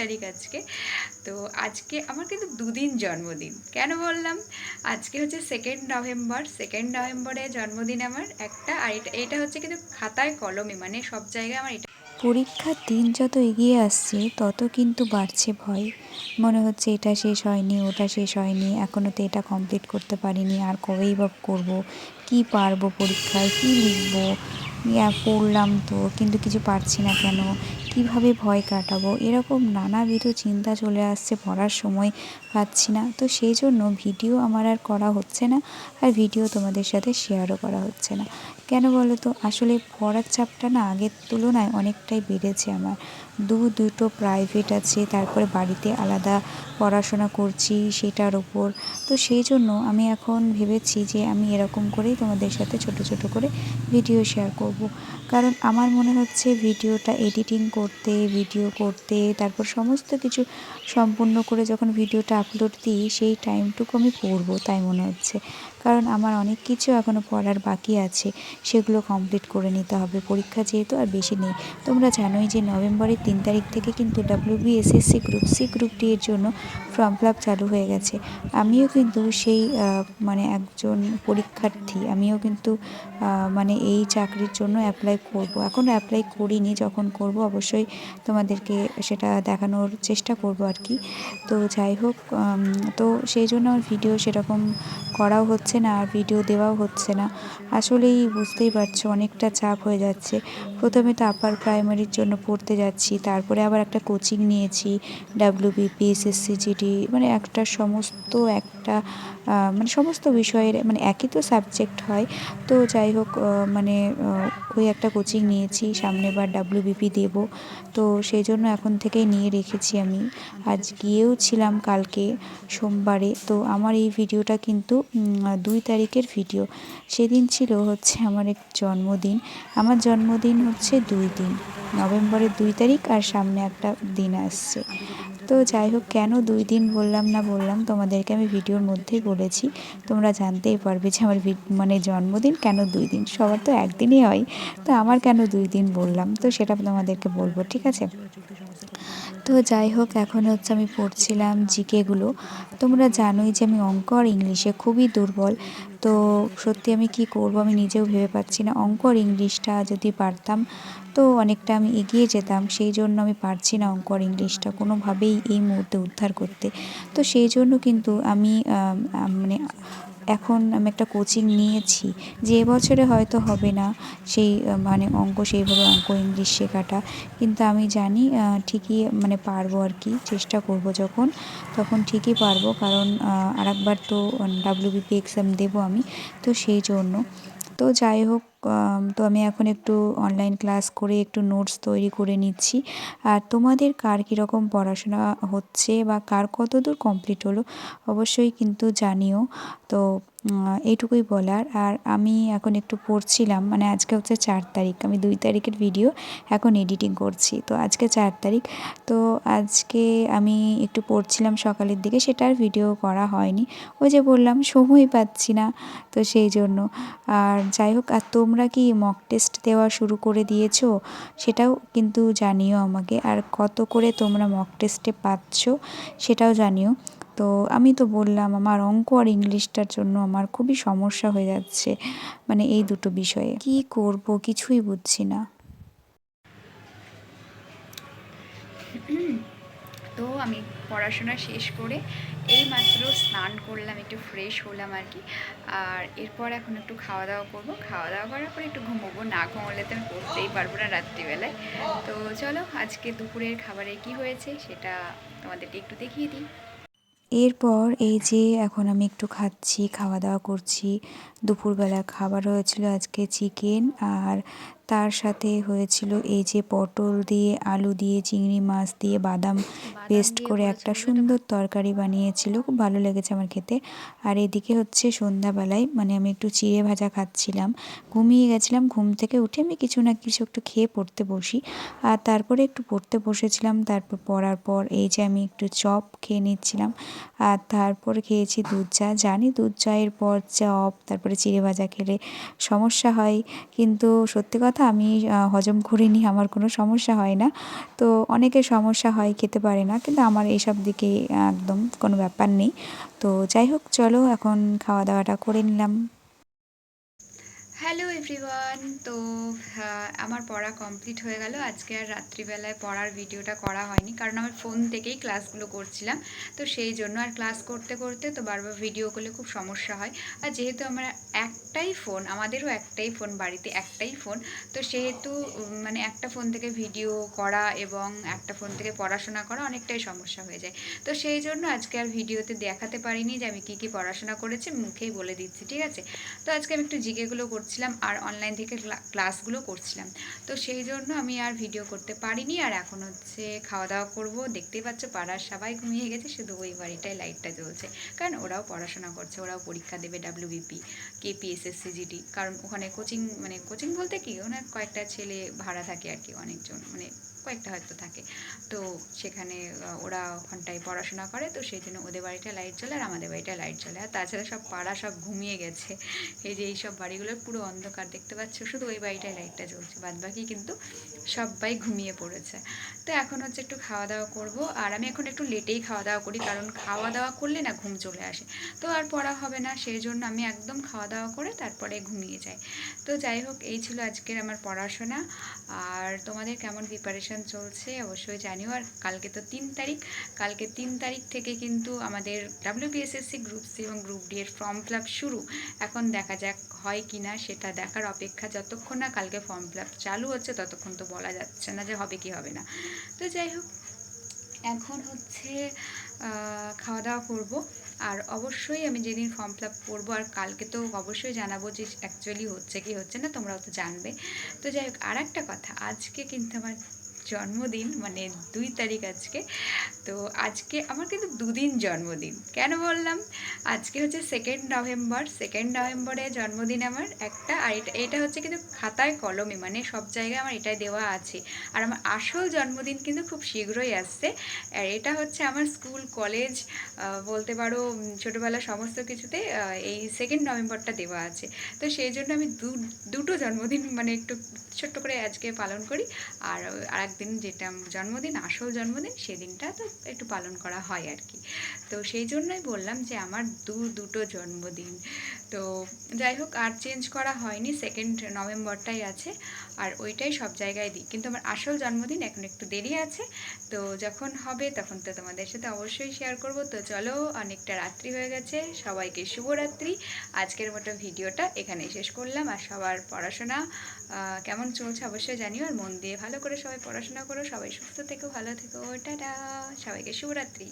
তারিখ আজকে। তো আজকে আমার কিন্তু দুদিন জন্মদিন। কেন বললাম? আজকে হচ্ছে সেকেন্ড নভেম্বর সেকেন্ড নভেম্বরে জন্মদিন আমার একটা, আর এটা এটা হচ্ছে কিন্তু খাতায় কলমে মানে সব জায়গায় আমার এটা। পরীক্ষার দিন যত এগিয়ে আসছে, তত কিন্তু বাড়ছে ভয়। মনে হচ্ছে এটা শেষ হয়নি, ওটা শেষ হয়নি এখনও তো এটা কমপ্লিট করতে পারিনি, আর কবেই বা করব? কী পারব পরীক্ষায়? কী লিখব? পড়লাম তো, কিন্তু কিছু পারছি না কেন? কীভাবে ভয় কাটাবো? এরকম নানাবিধ চিন্তা চলে আসছে পড়ার সময় পাচ্ছি না। তো সেই জন্য ভিডিও আমার আর করা হচ্ছে না আর ভিডিও তোমাদের সাথে শেয়ারও করা হচ্ছে না। কেন বলো তো? আসলে পড়ার চাপটা না আগের তুলনায় অনেকটাই বেড়েছে আমার। দু, দুটো প্রাইভেট আছে, তারপরে বাড়িতে আলাদা পড়াশোনা করছি সেটার ওপর। তো সেই জন্য আমি এখন ভেবেছি যে আমি এরকম করেই তোমাদের সাথে ছোট ছোট করে ভিডিও শেয়ার করব। কারণ আমার মনে হচ্ছে ভিডিওটা এডিটিং করতে ভিডিও করতে, তারপর সমস্ত কিছু সম্পূর্ণ করে যখন ভিডিওটা আপলোড দিই, সেই টাইমটুকু আমি পড়ব, তাই মনে হচ্ছে। কারণ আমার অনেক কিছু এখনও পড়ার বাকি আছে, সেগুলো কমপ্লিট করে নিতে হবে। পরীক্ষা যেহেতু আর বেশি নেই। তোমরা জানোই যে নভেম্বরের তিন তারিখ থেকে কিন্তু WBSSC group C group D এর জন্য ফর্ম ফিল চালু হয়ে গেছে। আমিও কিন্তু সেই মানে একজন পরীক্ষার্থী, আমিও কিন্তু মানে এই চাকরির জন্য অ্যাপ্লাই করব। এখন অ্যাপ্লাই করিনি, যখন করব অবশ্যই তোমাদেরকে সেটা দেখানোর চেষ্টা করব আর কি। তো যাই হোক তো সেই জন্য আমার ভিডিও সেরকম করাও হচ্ছে না, আর ভিডিও দেওয়াও হচ্ছে না। আসলেই বুঝতেই পারছ, অনেকটা চাপ হয়ে যাচ্ছে। প্রথমে তো আপার প্রাইমারির জন্য পড়তে যাচ্ছি, তারপরে আবার একটা কোচিং নিয়েছি ডাব্লিউবিপি এসএসসি জিডি মানে একটা সমস্ত একটা মানে সমস্ত বিষয়ের মানে একই তো সাবজেক্ট হয়। তো যাই হোক মানে ওই একটা কোচিং নিয়েছি, সামনে বার ডাব্লিউবিপি দেবো। তো সেই জন্য এখন থেকেই নিয়ে রেখেছি আমি। আজ গিয়েও ছিলাম কালকে সোমবারে। তো আমার এই ভিডিওটা কিন্তু দুই তারিখের ভিডিও। সেদিন ছিল হচ্ছে আমার এক জন্মদিন। আমার জন্মদিন হচ্ছে দুই দিন। নভেম্বরের দুই তারিখ আর সামনে একটা দিন আসছে। তো যাই হোক, কেন দুই দিন বললাম না বললাম, তোমাদেরকে আমি ভিডিওর মধ্যেই বলেছি। তোমরা জানতেই পারবে যে আমার মানে জন্মদিন কেন দুই দিন? সবার তো একদিনই হয়। তো আমার কেন দুই দিন বললাম? তো সেটা তোমাদেরকে বলব, ঠিক আছে? তো যাই হোক, এখন হচ্ছে আমি পড়ছিলাম জিকেগুলো তোমরা জানোই যে আমি অঙ্ক আর ইংলিশে খুবই দুর্বল। তো সত্যি আমি কি করব আমি নিজেও ভেবে পাচ্ছি না। অঙ্ক আর ইংলিশটা যদি পারতাম, তো অনেকটা আমি এগিয়ে যেতাম। সেই জন্য আমি পারছি না অঙ্ক আর ইংলিশটা কোনোভাবেই এই মুহূর্তে উদ্ধার করতে। তো সেই জন্য কিন্তু আমি মানে এখন আমি একটা কোচিং নিয়েছি। যে বছরে হয়তো হবে না, সেই মানে অঙ্ক, সেইভাবে অঙ্ক ইংলিশ শেখাটা কিন্তু আমি জানি ঠিকই মানে পারব আর কি, চেষ্টা করব যখন, তখন ঠিকই পারব। কারণ আরেকবার তো ডাব্লিউবিপি এক্সাম দেবো আমি, তো সেই জন্য। তো যাই হোক তো আমি এখন একটু অনলাইন ক্লাস করে একটু নোটস তৈরি করে নিচ্ছি। আর তোমাদের কার কীরকম পড়াশোনা হচ্ছে বা কার কতদূর কমপ্লিট হলো, অবশ্যই কিন্তু জানিও। তো এইটুকুই বলার। আর আমি এখন একটু পড়ছিলাম মানে আজকে হচ্ছে চার তারিখ। আমি দুই তারিখের ভিডিও এখন এডিটিং করছি। তো আজকে চার তারিখ। তো আজকে আমি একটু পড়ছিলাম সকালের দিকে সেটার ভিডিও করা হয়নি। ওই যে বললাম সময় পাচ্ছি না, তো সেই জন্য। আর যাই হোক, আর তোমরা কি মক টেস্ট দেওয়া শুরু করে দিয়েছ? সেটাও কিন্তু জানিও আমাকে। আর কত করে তোমরা মক টেস্টে পাচ্ছ, সেটাও জানিও। তো আমি তো বললাম, আমার অঙ্ক আর ইংলিশটার জন্য আমার খুবই সমস্যা হয়ে যাচ্ছে। মানে এই দুটো বিষয়ে। কি করব কিছুই বুঝছি না। তো আমি পড়াশোনা শেষ করে এই মাত্র স্নান করলাম, একটু ফ্রেশ হলাম আর কি। আর এরপর এখন একটু খাওয়া দাওয়া করব। খাওয়া দাওয়া করার পর একটু ঘুমোবো, না ঘুমোলে তো আমি পড়তেই পারব না রাত্রিবেলায়। তো চলো, আজকে দুপুরের খাবারে কি হয়েছে সেটা তোমাদেরকে একটু দেখিয়ে দিই। এরপর এই যে এখন আমি একটু খাচ্ছি, খাওয়া দাওয়া করছি, দুপুরবেলা খাবার হয়েছিল আজকে চিকেন আর তার সাথে হয়েছিল এই যে পটল দিয়ে, আলু দিয়ে, চিংড়ি মাছ দিয়ে, বাদাম পেস্ট করে একটা সুন্দর তরকারি বানিয়েছিল। খুব ভালো লেগেছে আমার খেতে। আর এদিকে হচ্ছে সন্ধ্যাবেলায় মানে আমি একটু চিড়ে ভাজা খাচ্ছিলাম। ঘুমিয়ে গেছিলাম, ঘুম থেকে উঠে আমি কিছু না কিছু একটু খেয়ে পড়তে বসি। আর তারপরে একটু পড়তে বসেছিলাম, তারপর পড়ার পর এই যে আমি একটু চপ খেয়ে নিচ্ছিলাম। আর তারপর খেয়েছি দুধ চা। জানি দুধ চায়ের পর চপ, তারপরে চিড়ে ভাজা খেলে সমস্যা হয়। কিন্তু সত্যি কথা কথা, আমি হজম করে নিই আমার কোনো সমস্যা হয় না। তো অনেকে সমস্যা হয়, খেতে পারে না, কিন্তু আমার এইসব দিকে একদম কোনো ব্যাপার নেই। তো যাই হোক, চলো, এখন খাওয়া দাওয়াটা করে নিলাম। হ্যালো এভরিওয়ান তো আমার পড়া কমপ্লিট হয়ে গেল। আজকে আর রাত্রিবেলায় পড়ার ভিডিওটা করা হয়নি, কারণ আমার ফোন থেকেই ক্লাসগুলো করছিলাম। তো সেই জন্য আর ক্লাস করতে করতে তো বারবার ভিডিও করলে খুব সমস্যা হয়। আর যেহেতু আমার একটাই ফোন আমাদেরও একটাই ফোন বাড়িতে একটাই ফোন তো সেহেতু মানে একটা ফোন থেকে ভিডিও করা এবং একটা ফোন থেকে পড়াশোনা করা অনেকটাই সমস্যা হয়ে যায়। তো সেই জন্য আজকে আর ভিডিওতে দেখাতে পারিনি যে আমি কী কী পড়াশোনা করেছি, মুখেই বলে দিচ্ছি, ঠিক আছে? তো আজকে আমি একটু জিকেগুলো করছিলাম আর অনলাইন থেকে ক্লা- ক্লাসগুলো করছিলাম। তো সেই জন্য আমি আর ভিডিও করতে পারিনি। আর এখন হচ্ছে খাওয়া দাওয়া করব। দেখতেই পাচ্ছ পাড়ার সবাই ঘুমিয়ে গেছে। শুধু ওই বাড়িটায় লাইটটা জ্বলছে। কারণ ওরাও পড়াশোনা করছে। ওরাও পরীক্ষা দেবে ডাব্লিউবিপি কেপিএসএসসি জিডি কারণ ওখানে কোচিং মানে কোচিং বলতে কি? ওনার কয়েকটা ছেলে ভাড়া থাকে আর কি অনেকজন। মানে কয়েকটা হয়তো থাকে। তো সেখানে ওরা ওখানটায় পড়াশোনা করে, তো সেই জন্য ওদের বাড়িটা লাইট জ্বলে আর আমাদের বাড়িটা লাইট জ্বলে। আর তাছাড়া সব পাড়া সব ঘুমিয়ে গেছে। এই যে এইসব বাড়িগুলোর পুরো অন্ধকার, দেখতে পাচ্ছ? শুধু ওই বাড়িটায় লাইটটা জ্বলছে। বাদ বাকি কিন্তু সবাই ঘুমিয়ে পড়েছে। তো এখন হচ্ছে একটু খাওয়া দাওয়া করব। আর আমি এখন একটু লেটেই খাওয়া দাওয়া করি, কারণ খাওয়া দাওয়া করলে না ঘুম চলে আসে। তো আর পড়া হবে না, সেই জন্য আমি একদম খাওয়া দাওয়া করে তারপরে ঘুমিয়ে যাই। তো যাই হোক, এই ছিল আজকের আমার পড়াশোনা। আর তোমাদের কেমন প্রিপারেশন চলছে, অবশ্যই জানিও। আর কালকে তো তিন তারিখ, কালকে তিন তারিখ থেকে কিন্তু আমাদের ডাব্লিউবিএসএসসি গ্রুপ সি এবং গ্রুপ ডি এর ফর্ম ফিল শুরু। এখন দেখা যাক হয় কি না, সেটা দেখার অপেক্ষা যতক্ষণ না কালকে ফর্ম ফিল চালু হচ্ছে, ততক্ষণ তো বলা যাচ্ছে না যে হবে কি হবে না। তো যাই হোক, এখন হচ্ছে খাওয়া দাওয়া করব। আর অবশ্যই আমি যেদিন ফর্ম ফিল আপ করব, আর কালকে তো অবশ্যই জানাব যে অ্যাকচুয়ালি হচ্ছে কি হচ্ছে না, তোমরাও তো জানবে। তো যাই হোক আর একটা কথা, আজকে কিন্তু আমার জন্মদিন মানে দুই তারিখ আজকে। তো আজকে আমার কিন্তু দুদিন জন্মদিন। কেন বললাম? আজকে হচ্ছে সেকেন্ড নভেম্বর সেকেন্ড নভেম্বরে জন্মদিন আমার একটা, আর এটা এটা হচ্ছে কিন্তু খাতায় কলমে মানে সব জায়গায় আমার এটাই দেওয়া আছে। আর আমার আসল জন্মদিন কিন্তু খুব শীঘ্রই আসছে। আর এটা হচ্ছে আমার স্কুল, কলেজ বলতে পারো ছোটোবেলা সমস্ত কিছুতে এই সেকেন্ড নভেম্বরটা দেওয়া আছে। তো সেই জন্য আমি দুটো জন্মদিন মানে একটু ছোট্ট করে আজকে পালন করি। আর আর একদিন যেটা জন্মদিন, আসল জন্মদিন, সেদিনটা তো একটু পালন করা হয় আর কি। তো সেই জন্যই বললাম যে আমার দু, দুটো জন্মদিন। তো যাই হোক, আর চেঞ্জ করা হয়নি। সেকেন্ড নভেম্বরটাই আছে। আর ওইটাই সব জায়গায় দিই। কিন্তু আমার আসল জন্মদিন এখন একটু দেরি আছে, তো যখন হবে তখন তো তোমাদের সাথে অবশ্যই শেয়ার করব। তো চলো, অনেকটা রাত্রি হয়ে গেছে, সবাইকে শুভরাত্রি। আজকের মতো ভিডিওটা এখানে শেষ করলাম। আর সবার পড়াশোনা কেমন চলছে অবশ্যই জানিও। আর মন দিয়ে ভালো করে সবাই পড়াশোনা করো। সবাই সুস্থ থেকো, ভালো থেকো। টাটা! সবাইকে শুভরাত্রি।